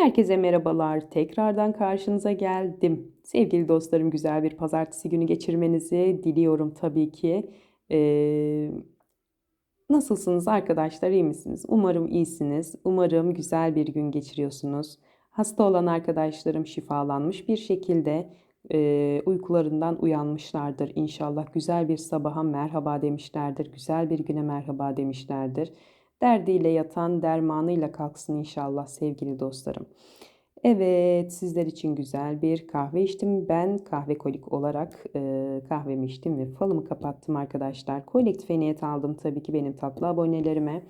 Herkese merhabalar. Tekrardan karşınıza geldim. Sevgili dostlarım güzel bir pazartesi günü geçirmenizi diliyorum tabii ki. Ee, nasılsınız arkadaşlar? İyi misiniz? Umarım iyisiniz. Umarım güzel bir gün geçiriyorsunuz. Hasta olan arkadaşlarım şifalanmış bir şekilde e, uykularından uyanmışlardır. İnşallah güzel bir sabaha merhaba demişlerdir. Güzel bir güne merhaba demişlerdir. Derdiyle yatan dermanıyla kalksın inşallah sevgili dostlarım. Evet sizler için güzel bir kahve içtim. Ben kahve kolik olarak e, kahvemi içtim ve falımı kapattım arkadaşlar. Kolektife niyet aldım tabii ki benim tatlı abonelerime.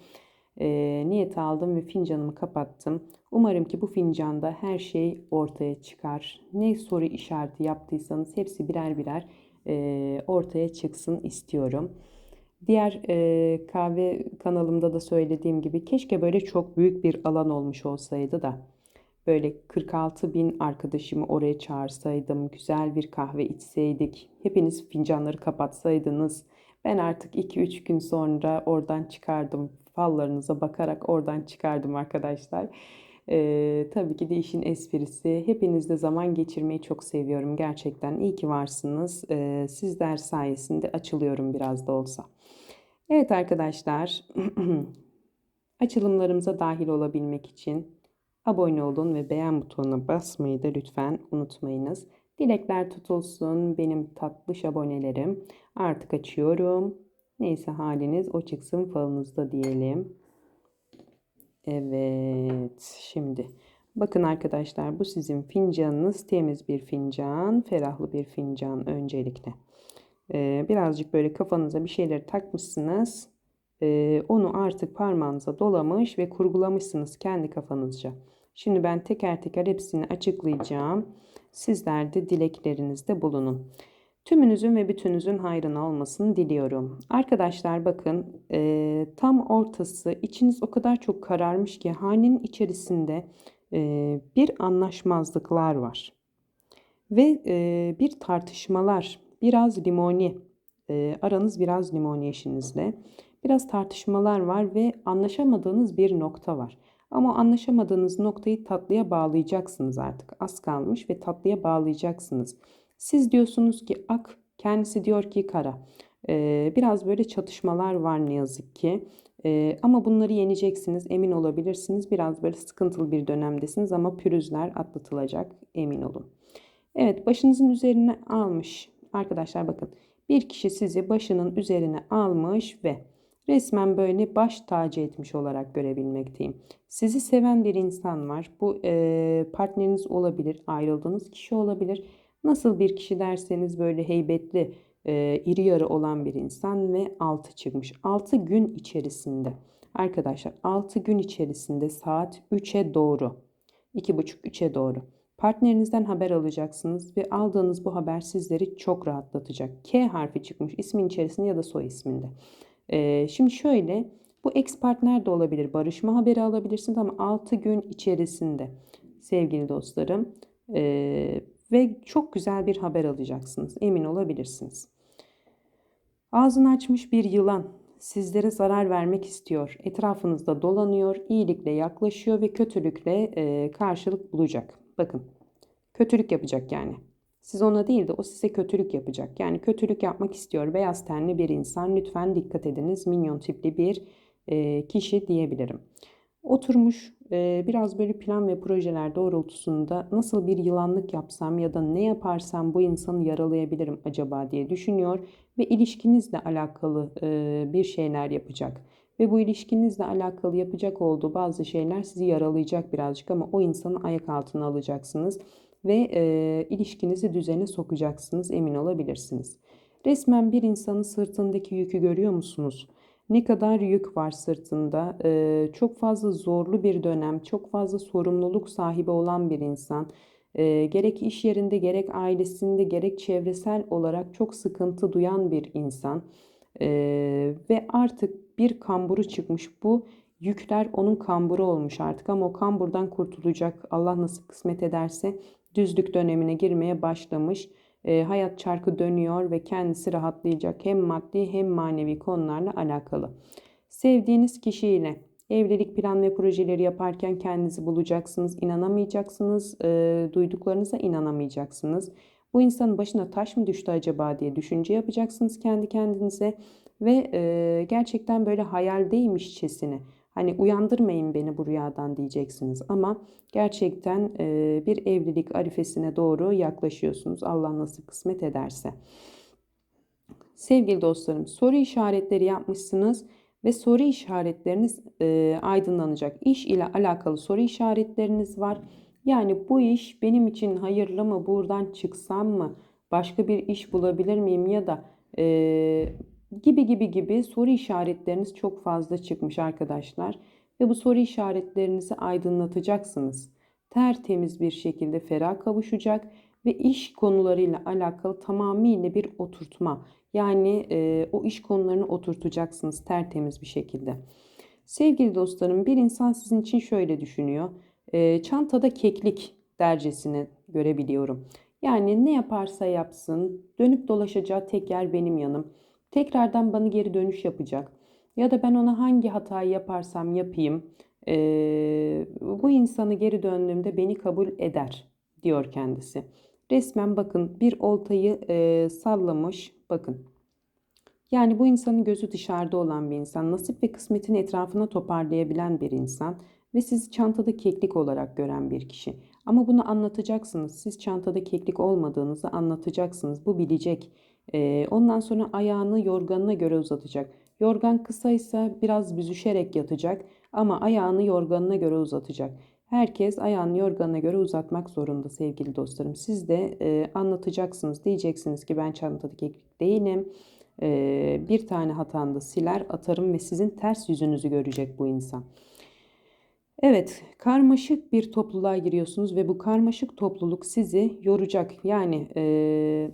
E, niyet aldım ve fincanımı kapattım. Umarım ki bu fincanda her şey ortaya çıkar. Ne soru işareti yaptıysanız hepsi birer birer e, ortaya çıksın istiyorum. Diğer e, kahve kanalımda da söylediğim gibi keşke böyle çok büyük bir alan olmuş olsaydı da böyle 46 bin arkadaşımı oraya çağırsaydım, güzel bir kahve içseydik, hepiniz fincanları kapatsaydınız. Ben artık 2-3 gün sonra oradan çıkardım. Fallarınıza bakarak oradan çıkardım arkadaşlar. Ee, tabii ki de işin esprisi. Hepinizle zaman geçirmeyi çok seviyorum gerçekten. İyi ki varsınız. Ee, sizler sayesinde açılıyorum biraz da olsa. Evet arkadaşlar, açılımlarımıza dahil olabilmek için abone olun ve beğen butonuna basmayı da lütfen unutmayınız. Dilekler tutulsun benim tatlış abonelerim. Artık açıyorum. Neyse haliniz o çıksın falınızda diyelim. Evet şimdi bakın arkadaşlar bu sizin fincanınız temiz bir fincan, ferahlı bir fincan öncelikle. Ee, birazcık böyle kafanıza bir şeyleri takmışsınız. Ee, onu artık parmağınıza dolamış ve kurgulamışsınız kendi kafanızca. Şimdi ben teker teker hepsini açıklayacağım. Sizler de dileklerinizde bulunun. Tümünüzün ve bütünüzün hayrına olmasını diliyorum. Arkadaşlar bakın e, tam ortası içiniz o kadar çok kararmış ki hanenin içerisinde e, bir anlaşmazlıklar var. Ve e, bir tartışmalar biraz limoni. E, aranız biraz limoni eşinizle. Biraz tartışmalar var ve anlaşamadığınız bir nokta var. Ama anlaşamadığınız noktayı tatlıya bağlayacaksınız artık. Az kalmış ve tatlıya bağlayacaksınız. Siz diyorsunuz ki ak, kendisi diyor ki kara. Ee, biraz böyle çatışmalar var ne yazık ki. Ee, ama bunları yeneceksiniz, emin olabilirsiniz. Biraz böyle sıkıntılı bir dönemdesiniz ama pürüzler atlatılacak, emin olun. Evet, başınızın üzerine almış Arkadaşlar bakın bir kişi sizi başının üzerine almış ve resmen böyle baş tacı etmiş olarak görebilmekteyim. Sizi seven bir insan var. Bu e, partneriniz olabilir, ayrıldığınız kişi olabilir. Nasıl bir kişi derseniz böyle heybetli, e, iri yarı olan bir insan ve altı çıkmış. 6 gün içerisinde arkadaşlar 6 gün içerisinde saat 3'e doğru 2.30-3'e doğru Partnerinizden haber alacaksınız ve aldığınız bu haber sizleri çok rahatlatacak. K harfi çıkmış ismin içerisinde ya da soy isminde. Ee, şimdi şöyle bu ex partner de olabilir. Barışma haberi alabilirsiniz ama 6 gün içerisinde sevgili dostlarım ee, ve çok güzel bir haber alacaksınız. Emin olabilirsiniz. Ağzını açmış bir yılan sizlere zarar vermek istiyor. Etrafınızda dolanıyor, iyilikle yaklaşıyor ve kötülükle e, karşılık bulacak. Bakın kötülük yapacak yani. Siz ona değil de o size kötülük yapacak. Yani kötülük yapmak istiyor beyaz tenli bir insan. Lütfen dikkat ediniz. Minyon tipli bir e, kişi diyebilirim. Oturmuş biraz böyle plan ve projeler doğrultusunda nasıl bir yılanlık yapsam ya da ne yaparsam bu insanı yaralayabilirim acaba diye düşünüyor ve ilişkinizle alakalı bir şeyler yapacak. Ve bu ilişkinizle alakalı yapacak olduğu bazı şeyler sizi yaralayacak birazcık ama o insanı ayak altına alacaksınız ve e, ilişkinizi düzene sokacaksınız emin olabilirsiniz. Resmen bir insanın sırtındaki yükü görüyor musunuz? Ne kadar yük var sırtında? Çok fazla zorlu bir dönem, çok fazla sorumluluk sahibi olan bir insan. Gerek iş yerinde, gerek ailesinde, gerek çevresel olarak çok sıkıntı duyan bir insan. Ve artık bir kamburu çıkmış bu. Yükler onun kamburu olmuş artık ama o kamburdan kurtulacak. Allah nasıl kısmet ederse düzlük dönemine girmeye başlamış. E, hayat çarkı dönüyor ve kendisi rahatlayacak hem maddi hem manevi konularla alakalı. Sevdiğiniz kişiyle Evlilik plan ve projeleri yaparken kendinizi bulacaksınız, inanamayacaksınız, e, duyduklarınıza inanamayacaksınız. Bu insanın başına taş mı düştü acaba diye düşünce yapacaksınız kendi kendinize ve e, gerçekten böyle hayaldeymişçesine hani uyandırmayın beni bu rüyadan diyeceksiniz ama gerçekten bir evlilik arifesine doğru yaklaşıyorsunuz Allah nasıl kısmet ederse. Sevgili dostlarım soru işaretleri yapmışsınız ve soru işaretleriniz aydınlanacak. İş ile alakalı soru işaretleriniz var. Yani bu iş benim için hayırlı mı? Buradan çıksam mı? Başka bir iş bulabilir miyim? Ya da gibi gibi gibi soru işaretleriniz çok fazla çıkmış arkadaşlar. Ve bu soru işaretlerinizi aydınlatacaksınız. Tertemiz bir şekilde ferah kavuşacak ve iş konularıyla alakalı tamamıyla bir oturtma. Yani e, o iş konularını oturtacaksınız tertemiz bir şekilde. Sevgili dostlarım bir insan sizin için şöyle düşünüyor. E, çantada keklik dercesini görebiliyorum. Yani ne yaparsa yapsın dönüp dolaşacağı tek yer benim yanım. Tekrardan bana geri dönüş yapacak. Ya da ben ona hangi hatayı yaparsam yapayım e, bu insanı geri döndüğümde beni kabul eder diyor kendisi. Resmen bakın bir oltayı e, sallamış bakın. Yani bu insanın gözü dışarıda olan bir insan, nasip ve kısmetin etrafına toparlayabilen bir insan ve sizi çantada keklik olarak gören bir kişi. Ama bunu anlatacaksınız. Siz çantada keklik olmadığınızı anlatacaksınız. Bu bilecek. Ondan sonra ayağını yorganına göre uzatacak. Yorgan kısaysa biraz büzüşerek yatacak ama ayağını yorganına göre uzatacak. Herkes ayağını yorganına göre uzatmak zorunda sevgili dostlarım. Siz de e, anlatacaksınız. Diyeceksiniz ki ben çantada keklik değilim. E, bir tane hatanda siler atarım ve sizin ters yüzünüzü görecek bu insan. Evet, karmaşık bir topluluğa giriyorsunuz ve bu karmaşık topluluk sizi yoracak. Yani e,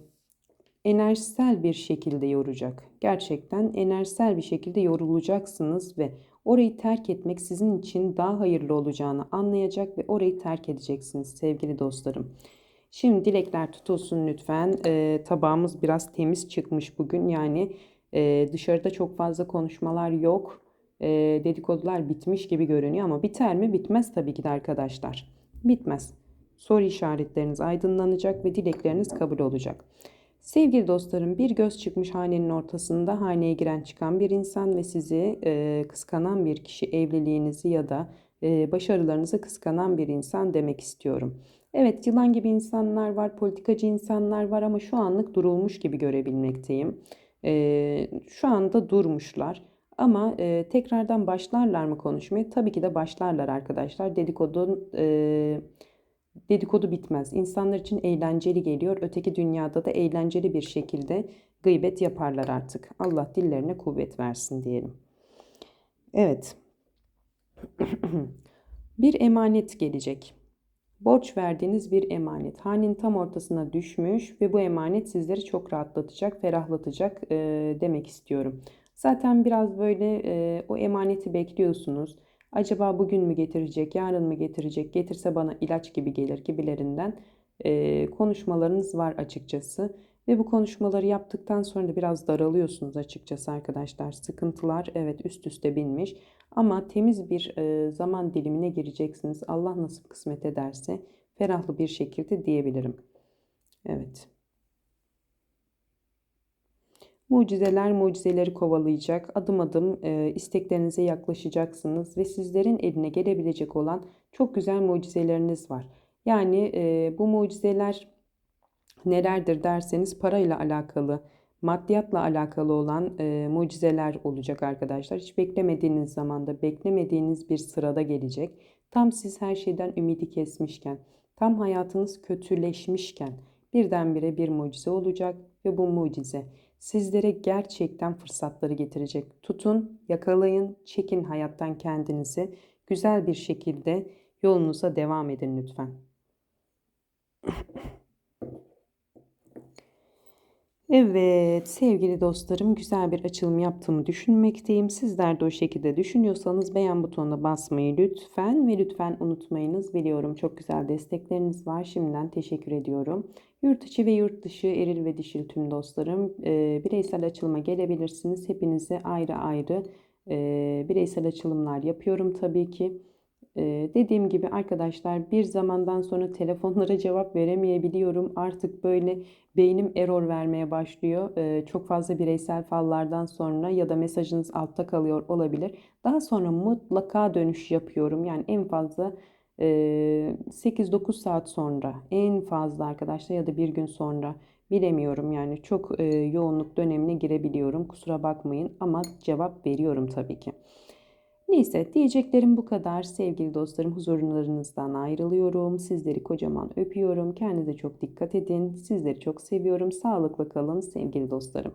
enerjisel bir şekilde yoracak. Gerçekten enerjisel bir şekilde yorulacaksınız ve orayı terk etmek sizin için daha hayırlı olacağını anlayacak ve orayı terk edeceksiniz sevgili dostlarım. Şimdi dilekler tutulsun lütfen. E, tabağımız biraz temiz çıkmış bugün. Yani e, dışarıda çok fazla konuşmalar yok. E, dedikodular bitmiş gibi görünüyor ama biter mi? Bitmez tabii ki de arkadaşlar. Bitmez. Soru işaretleriniz aydınlanacak ve dilekleriniz kabul olacak. Sevgili dostlarım bir göz çıkmış hanenin ortasında haneye giren çıkan bir insan ve sizi e, kıskanan bir kişi evliliğinizi ya da e, başarılarınızı kıskanan bir insan demek istiyorum. Evet yılan gibi insanlar var, politikacı insanlar var ama şu anlık durulmuş gibi görebilmekteyim. E, şu anda durmuşlar. Ama e, tekrardan başlarlar mı konuşmaya? Tabii ki de başlarlar arkadaşlar. Dedikodun e, dedikodu bitmez. İnsanlar için eğlenceli geliyor. Öteki dünyada da eğlenceli bir şekilde gıybet yaparlar artık. Allah dillerine kuvvet versin diyelim. Evet. bir emanet gelecek. Borç verdiğiniz bir emanet. Hanenin tam ortasına düşmüş ve bu emanet sizleri çok rahatlatacak, ferahlatacak e, demek istiyorum. Zaten biraz böyle e, o emaneti bekliyorsunuz. Acaba bugün mü getirecek, yarın mı getirecek, getirse bana ilaç gibi gelir gibilerinden e, konuşmalarınız var açıkçası. Ve bu konuşmaları yaptıktan sonra da biraz daralıyorsunuz açıkçası arkadaşlar. Sıkıntılar evet üst üste binmiş. Ama temiz bir e, zaman dilimine gireceksiniz. Allah nasip kısmet ederse ferahlı bir şekilde diyebilirim. Evet. Mucizeler mucizeleri kovalayacak. Adım adım e, isteklerinize yaklaşacaksınız ve sizlerin eline gelebilecek olan çok güzel mucizeleriniz var. Yani e, bu mucizeler nelerdir derseniz parayla alakalı, maddiyatla alakalı olan e, mucizeler olacak arkadaşlar. Hiç beklemediğiniz zamanda, beklemediğiniz bir sırada gelecek. Tam siz her şeyden ümidi kesmişken, tam hayatınız kötüleşmişken birdenbire bir mucize olacak ve bu mucize sizlere gerçekten fırsatları getirecek. Tutun, yakalayın, çekin hayattan kendinizi. Güzel bir şekilde yolunuza devam edin lütfen. Evet sevgili dostlarım güzel bir açılım yaptığımı düşünmekteyim. Sizler de o şekilde düşünüyorsanız beğen butonuna basmayı lütfen ve lütfen unutmayınız. Biliyorum çok güzel destekleriniz var. Şimdiden teşekkür ediyorum. Yurt içi ve yurt dışı eril ve dişil tüm dostlarım e, bireysel açılıma gelebilirsiniz. Hepinize ayrı ayrı Ee, bireysel açılımlar yapıyorum tabii ki. Ee, dediğim gibi arkadaşlar bir zamandan sonra telefonlara cevap veremeyebiliyorum. Artık böyle beynim error vermeye başlıyor. Ee, çok fazla bireysel fallardan sonra ya da mesajınız altta kalıyor olabilir. Daha sonra mutlaka dönüş yapıyorum. Yani en fazla e, 8-9 saat sonra en fazla arkadaşlar ya da bir gün sonra bilemiyorum. Yani çok yoğunluk dönemine girebiliyorum. Kusura bakmayın ama cevap veriyorum tabii ki. Neyse diyeceklerim bu kadar. Sevgili dostlarım huzurlarınızdan ayrılıyorum. Sizleri kocaman öpüyorum. Kendinize çok dikkat edin. Sizleri çok seviyorum. Sağlıklı kalın sevgili dostlarım.